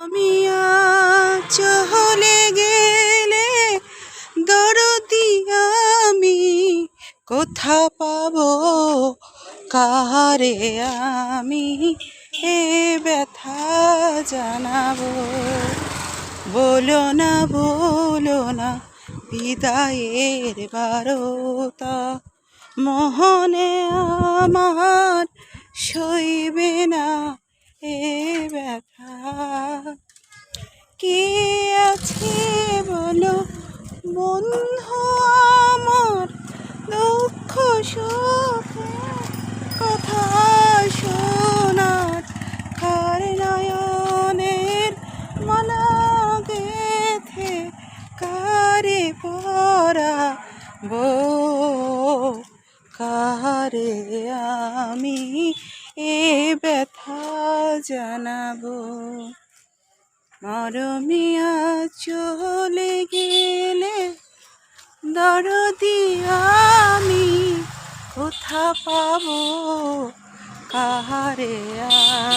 মিয়া চলে গেলে দরদি আমি কোথা পাব? কাহারে আমি এ ব্যথা জানাব? বলো না বলো না, বিদায়ের বারতা মোহনে আমার সইবে না এ ব্যথা। কে আছে বলো? বন্ধু আমার দুঃখ সুখ কথা শোনার কার নয়নের মালা কারে পরা বো কারে আমি এ ব্যথা জানাব? মরমিয়া চলে গেলে দরদি আমি কোথা পাবো? কাহারে আমি